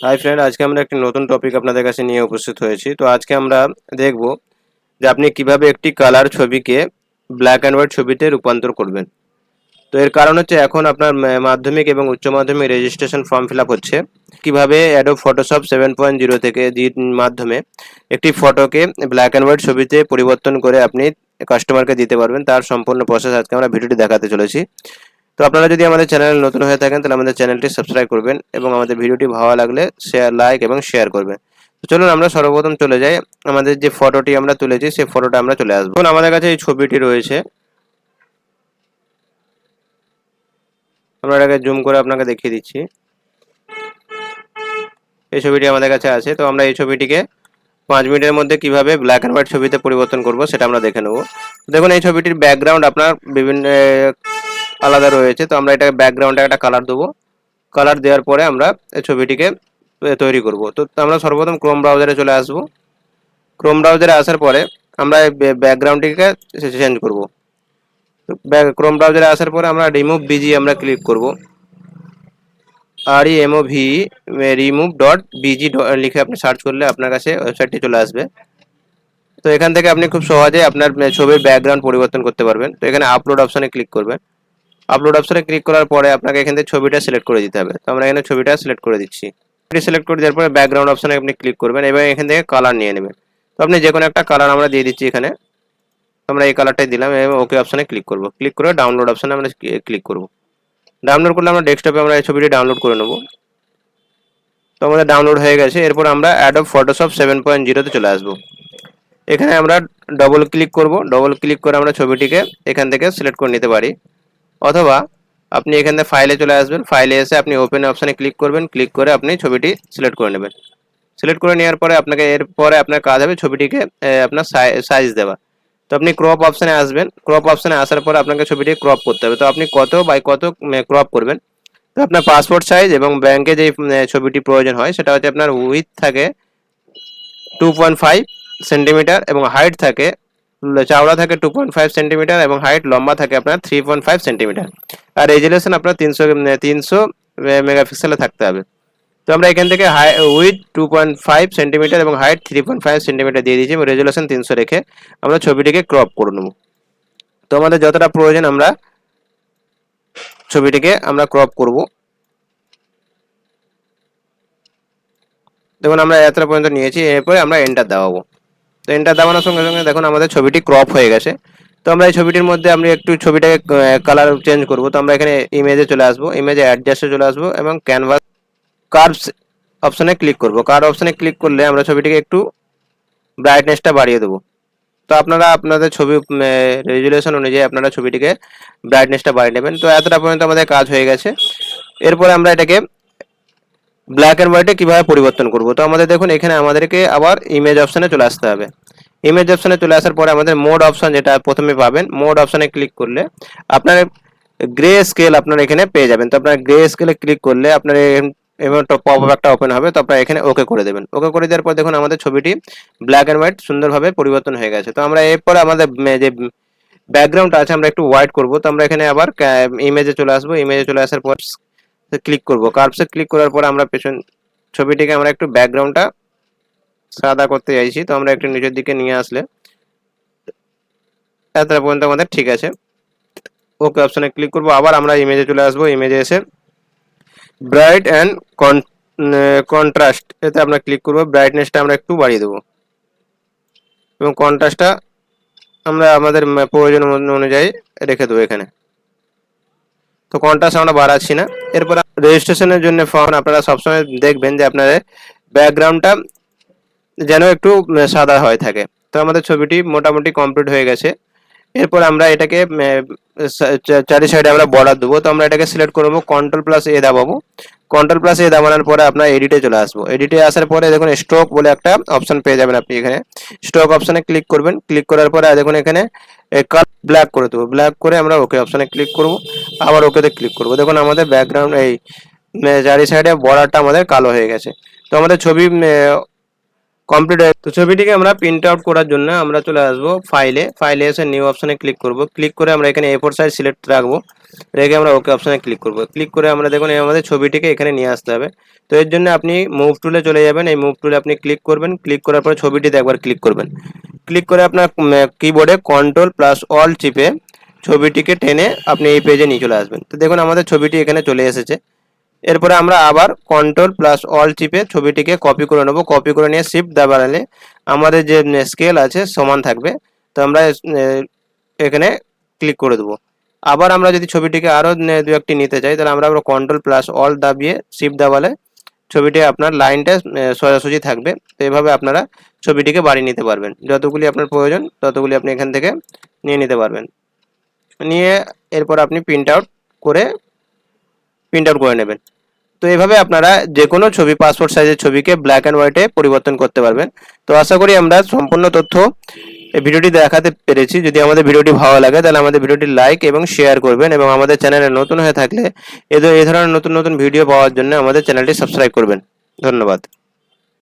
Hi friend আজকে আমরা একটি নতুন টপিক আপনাদের কাছে নিয়ে উপস্থিত হয়েছি। তো আজকে আমরা দেখব যে আপনি কীভাবে একটি কালার ছবিকে ব্ল্যাক অ্যান্ড হোয়াইট ছবিতে রূপান্তর করবেন। তো এর কারণ হচ্ছে এখন আপনার মাধ্যমিক এবং উচ্চ মাধ্যমিক রেজিস্ট্রেশন ফর্ম ফিল হচ্ছে। কীভাবে Adobe Photoshop seven point zero থেকে মাধ্যমে একটি ফটোকে ব্ল্যাক অ্যান্ড হোয়াইট ছবিতে পরিবর্তন করে আপনি কাস্টমারকে দিতে পারবেন, তার সম্পূর্ণ প্রসেস আজকে আমরা ভিডিওটি দেখাতে চলেছি। তো আপনারা যদি আমাদের চ্যানেল নতুন হয়ে থাকেন, তাহলে আমাদের চ্যানেলটি সাবস্ক্রাইব করবেন এবং আমাদের ভিডিওটি ভালো লাগলে শেয়ার লাইক এবং শেয়ার করবেন। তো চলুন আমরা সর্বপ্রথম চলে যাই। আমাদের যে ফটোটি আমরা তুলেছি, সেই ফটোটা আমরা চলে আসব। আমাদের কাছে এই ছবিটি রয়েছে। আমরা এটাকে জুম করে আপনাকে দেখিয়ে দিচ্ছি। এই ছবিটি আমাদের কাছে আছে। তো আমরা এই ছবিটিকে পাঁচ মিনিটের মধ্যে কীভাবে ব্ল্যাক অ্যান্ড হোয়াইট ছবিতে পরিবর্তন করব, সেটা আমরা দেখে নেব। দেখুন, এই ছবিটির ব্যাকগ্রাউন্ড আপনার বিভিন্ন আলাদা রয়েছে। তো আমরা এটাকে ব্যাকগ্রাউন্ডে একটা কালার দেবো। কালার দেওয়ার পরে আমরা ছবিটিকে তৈরি করব। তো আমরা সর্বপ্রথম ক্রোম ব্রাউজারে চলে আসব। ক্রোম ব্রাউজারে আসার পরে আমরা এই ব্যাকগ্রাউন্ডটিকে চেঞ্জ করব। ক্রোম ব্রাউজারে আসার পরে আমরা রিমুভ বিজি আমরা ক্লিক করব। আর ই ভি রিমুভ ডট বিজি লিখে আপনি সার্চ করলে আপনার কাছে ওয়েবসাইটটি চলে আসবে। তো এখান থেকে আপনি খুব সহজে আপনার ছবির ব্যাকগ্রাউন্ড পরিবর্তন করতে পারবেন। তো এখানে আপলোড অপশানে ক্লিক করবেন। আপলোড অপশনে ক্লিক করার পরে আপনাকে এখান থেকে ছবিটা সিলেক্ট করে দিতে হবে। তো আমরা এখানে ছবিটা সিলেক্ট করে দিচ্ছি। ছবিটি সিলেক্ট করে দেওয়ার পরে ব্যাকগ্রাউন্ড অপশনে আপনি ক্লিক করবেন এবং এখান থেকে কালার নিয়ে নেবেন। তো আপনি যে কোনো একটা কালার আমরা দিয়ে দিচ্ছি এখানে। আমরা এই কালারটাই দিলাম এবং ওকে অপশনে ক্লিক করব। ক্লিক করে ডাউনলোড অপশনে আমরা ক্লিক করব। ডাউনলোড করলে আমরা ডেস্কটপে আমরা এই ছবিটি ডাউনলোড করে নেব। তো আমাদের ডাউনলোড হয়ে গেছে। এরপর আমরা অ্যাডব ফটোশপ সেভেন পয়েন্ট জিরোতে চলে আসব। এখানে আমরা ডবল ক্লিক করব। ডবল ক্লিক করে আমরা ছবিটিকে এখান থেকে সিলেক্ট করে নিতে পারি। অথবা আপনি এখান ফাইলে চলে আসবেন। ফাইলে এসে আপনি ওপেন অপশানে ক্লিক করবেন। ক্লিক করে আপনি ছবিটি সিলেক্ট করে নেবেন। সিলেক্ট করে নেওয়ার পরে আপনাকে এরপরে আপনার কাজ হবে ছবিটিকে আপনার সাইজ দেওয়া। তো আপনি ক্রপ অপশানে আসবেন। ক্রপ অপশানে আসার পরে আপনাকে ছবিটি ক্রপ করতে হবে। তো আপনি কত বাই কত ক্রপ করবেন? তো আপনার পাসপোর্ট সাইজ এবং ব্যাংকে যে ছবিটি প্রয়োজন হয়, সেটা হচ্ছে আপনার উইথ থাকে টু পয়েন্ট ফাইভ সেন্টিমিটার এবং হাইট থাকে চওড়া থাকে টু পয়েন্ট ফাইভ সেন্টিমিটার এবং হাইট লম্বা থাকে আপনার থ্রি পয়েন্ট ফাইভ সেন্টিমিটার আর রেজুলেশন আপনার তিনশো তিনশো মেগাপিক্সেলে থাকতে হবে। তো আমরা এখান থেকে high width two point five centimetre এবং height three point five centimetre দিয়ে দিয়েছি এবং রেজুলেশন তিনশো রেখে আমরা ছবিটিকে ক্রপ করে নেব। তো আমাদের যতটা প্রয়োজন আমরা ছবিটিকে আমরা ক্রপ করব। দেখুন আমরা এতটা পর্যন্ত নিয়েছি, এরপরে আমরা এন্টার দাবাবো তো এন্টার দাবানোর সঙ্গে সঙ্গে দেখুন আমাদের ছবিটি ক্রপ হয়ে গেছে। তো আমরা এই ছবিটির মধ্যে আমরা একটু ছবিটাকে কালার চেঞ্জ করব। তো আমরা এখানে ইমেজে চলে আসব। ইমেজে অ্যাডজাস্টে চলে আসব এবং ক্যানভাস কার্ভস অপশনে ক্লিক করব। কার অপশনে ক্লিক করলে আমরা ছবিটিকে একটু ব্রাইটনেসটা বাড়িয়ে দেবো। তো আপনারা আপনাদের ছবি রেজুলেশন অনুযায়ী আপনারা ছবিটিকে ব্রাইটনেসটা বাড়িয়ে নেবেন। তো এতটা পর্যন্ত আমাদের কাজ হয়ে গেছে। এরপরে আমরা এটাকে ব্ল্যাক অ্যান্ড হোয়াইটে কীভাবে পরিবর্তন করব? তো আমাদের দেখুন, এখানে আমাদেরকে আবার ইমেজ অপশানে চলে আসতে হবে। ইমেজ অপশানে চলে আসার পরে আমাদের মোড অপশান যেটা প্রথমে পাবেন মোড অপশানে ক্লিক করলে আপনার গ্রে স্কেল আপনার এখানে পেয়ে যাবেন। তো আপনার গ্রে স্কেলে ক্লিক করলে আপনার এবং পপ একটা ওপেন হবে, তো আপনার এখানে ওকে করে দেবেন। ওকে করে দেওয়ার পর দেখুন, আমাদের ছবিটি ব্ল্যাক অ্যান্ড হোয়াইট সুন্দরভাবে পরিবর্তন হয়ে গেছে। তো আমরা এরপরে আমাদের যে ব্যাকগ্রাউন্ড আছে, আমরা একটু হোয়াইট করব। তো আমরা এখানে আবার ইমেজে চলে আসব। ইমেজে চলে আসার পর ক্লিক করব। কার্ভসে ক্লিক করার পর আমরা পেছন ছবিটিকে আমরা একটু ব্যাকগ্রাউন্ডটা সাদা করতে চাইছি। তো আমরা একটু নিচের দিকে নিয়ে আসলে এতটা পর্যন্ত আমাদের ঠিক আছে। ওকে অপশনে ক্লিক করব। আবার আমরা ইমেজে চলে আসব। ইমেজে এসে ব্রাইট অ্যান্ড কন্ট্রাস্ট এতে আমরা ক্লিক করব। ব্রাইটনেসটা আমরা একটু বাড়িয়ে দেবো। এবং কন্ট্রাস্টটা আমরা আমাদের প্রয়োজন অনু- অনুযায়ী রেখে দেবো এখানে। তো কন্ট্রাস্ট আমরা বাড়াচ্ছি না। এরপর রেজিস্ট্রেশনের জন্য ফর্ম আপনারা সবসময় দেখবেন যে আপনাদের ব্যাকগ্রাউন্ডটা যেন একটু সাদা হয়ে থাকে। তো আমাদের ছবিটি মোটামুটি কমপ্লিট হয়ে গেছে। এরপর আমরা এটাকে চারি সাইডে আমরা বর্ডার দেবো। তো আমরা এটাকে সিলেক্ট করব কন্ট্রোল প্লাস এ দাবাবো। কন্ট্রোল প্লাস এ দাবানোর পরে আপনার এডিটে চলে আসব। এডিটে আসার পরে দেখুন স্ট্রোক বলে একটা অপশন পেয়ে যাবেন আপনি এখানে। স্ট্রোক অপশনে ক্লিক করবেন। ক্লিক করার পরে দেখুন এখানে কালার ব্ল্যাক করে দেবো। ব্ল্যাক করে আমরা ওকে অপশনে ক্লিক করব। আবার ওকেতে ক্লিক করব। দেখুন, আমাদের ব্যাকগ্রাউন্ড এই চারি সাইডে বর্ডারটা আমাদের কালো হয়ে গেছে। তো আমাদের ছবি কমপ্লিট হয়ে তো ছবিটিকে আমরা প্রিন্ট আউট করার জন্য আমরা চলে আসব ফাইলে ফাইলে এসে নিউ অপশনে ক্লিক করব। ক্লিক করে আমরা এখানে এ ফোর সাইজ সিলেক্ট রাখব। রেখে আমরা ওকে অপশনে ক্লিক করব। ক্লিক করে আমরা দেখুন আমাদের ছবিটিকে এখানে নিয়ে আসতে হবে। তো এর জন্য আপনি মুভ টুলে চলে যাবেন। এই মুভ টুলে আপনি ক্লিক করবেন। ক্লিক করার পরে ছবিটিতে একবার ক্লিক করবেন। ক্লিক করে আপনার কিবোর্ডে কন্ট্রোল প্লাস অল চিপে ছবিটিকে টেনে আপনি এই পেজে নিয়ে চলে আসবেন। তো দেখুন আমাদের ছবিটি এখানে চলে এসেছে। এরপরে আমরা আবার কন্ট্রোল প্লাস অল চিপে ছবিটিকে কপি করে নেব। কপি করে নিয়ে শিফট দাবাড়ালে আমাদের যে স্কেল আছে সমান থাকবে। তো আমরা এখানে ক্লিক করে দেবো। আবার আমরা যদি ছবিটিকে আরও দু একটি নিতে চাই, তাহলে আমরা আবার কন্ট্রোল প্লাস অল দাবিয়ে শিফট দাবালে ছবিটি আপনার লাইনটা সোজাসুজি থাকবে। তো এভাবে আপনারা ছবিটিকে বাড়িয়ে নিতে পারবেন। যতগুলি আপনার প্রয়োজন, ততগুলি আপনি এখান থেকে নিয়ে নিতে পারবেন। নিয়ে এরপর আপনি প্রিন্ট আউট করে প্রিন্ট আউট করে নেবেন। তো এভাবে আপনারা যে কোনো ছবি পাসপোর্ট সাইজের ছবিকে ব্ল্যাক অ্যান্ড হোয়াইটে পরিবর্তন করতে পারবেন। তো আশা করি আমরা সম্পূর্ণ তথ্য ভিডিওটি দেখাতে পেরেছি। যদি আমাদের ভিডিওটি ভালো লাগে, তাহলে আমাদের ভিডিওটি লাইক এবং শেয়ার করবেন এবং আমাদের চ্যানেলে নতুন হয়ে থাকলে এই ধরনের নতুন নতুন ভিডিও পাওয়ার জন্য আমাদের চ্যানেলটি সাবস্ক্রাইব করবেন। ধন্যবাদ।